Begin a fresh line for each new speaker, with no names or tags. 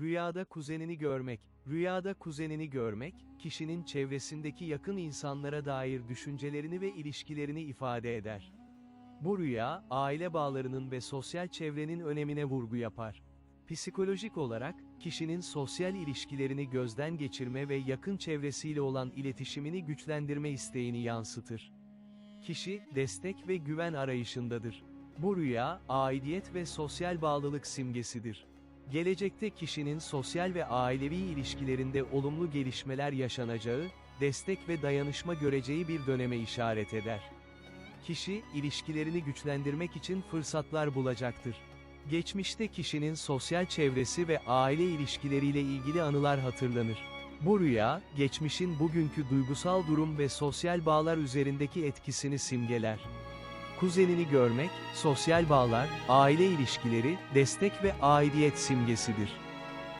Rüyada kuzenini görmek. Rüyada kuzenini görmek, kişinin çevresindeki yakın insanlara dair düşüncelerini ve ilişkilerini ifade eder. Bu rüya, aile bağlarının ve sosyal çevrenin önemine vurgu yapar. Psikolojik olarak, kişinin sosyal ilişkilerini gözden geçirme ve yakın çevresiyle olan iletişimini güçlendirme isteğini yansıtır. Kişi, destek ve güven arayışındadır. Bu rüya, aidiyet ve sosyal bağlılık simgesidir. Gelecekte kişinin sosyal ve ailevi ilişkilerinde olumlu gelişmeler yaşanacağı, destek ve dayanışma göreceği bir döneme işaret eder. Kişi, ilişkilerini güçlendirmek için fırsatlar bulacaktır. Geçmişte kişinin sosyal çevresi ve aile ilişkileriyle ilgili anılar hatırlanır. Bu rüya, geçmişin bugünkü duygusal durum ve sosyal bağlar üzerindeki etkisini simgeler. Kuzenini görmek, sosyal bağlar, aile ilişkileri, destek ve aidiyet simgesidir.